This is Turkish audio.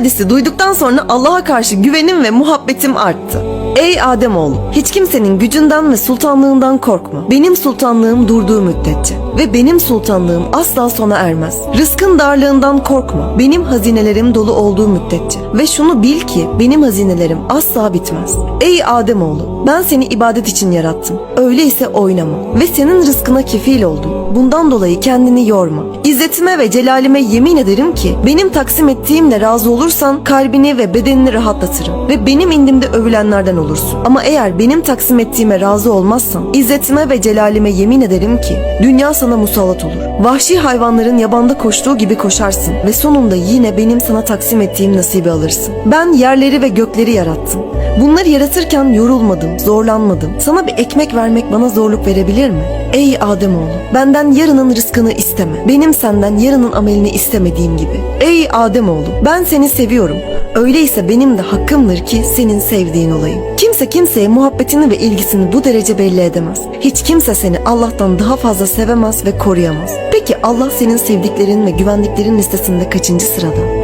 hadisi duyduktan sonra Allah'a karşı güvenim ve muhabbetim arttı. Ey Ademoğlu, hiç kimsenin gücünden ve sultanlığından korkma. Benim sultanlığım durduğu müddetçe ve benim sultanlığım asla sona ermez. Rızkın darlığından korkma. Benim hazinelerim dolu olduğu müddetçe ve şunu bil ki benim hazinelerim asla bitmez. Ey Ademoğlu, ben seni ibadet için yarattım. Öyleyse oynama ve senin rızkına kefil oldum. Bundan dolayı kendini yorma. İzzetime ve celalime yemin ederim ki benim taksim ettiğimle razı olursan kalbini ve bedenini rahatlatırım ve benim indimde övülenlerden olursun. Ama eğer benim taksim ettiğime razı olmazsan izzetime ve celalime yemin ederim ki dünya sana musallat olur. Vahşi hayvanların yabanda koştuğu gibi koşarsın ve sonunda yine benim sana taksim ettiğim nasibi alırsın. Ben yerleri ve gökleri yarattım. Bunları yaratırken yorulmadım, zorlanmadım. Sana bir ekmek vermek bana zorluk verebilir mi? Ey Ademoğlu, benden yarının rızkını isteme. Benim senden yarının amelini istemediğim gibi. Ey Ademoğlu, ben seni seviyorum. Öyleyse benim de hakkımdır ki senin sevdiğin olayım. Kimse kimseye muhabbetini ve ilgisini bu derece belli edemez. Hiç kimse seni Allah'tan daha fazla sevemez ve koruyamaz. Peki Allah senin sevdiklerin ve güvendiklerin listesinde kaçıncı sırada?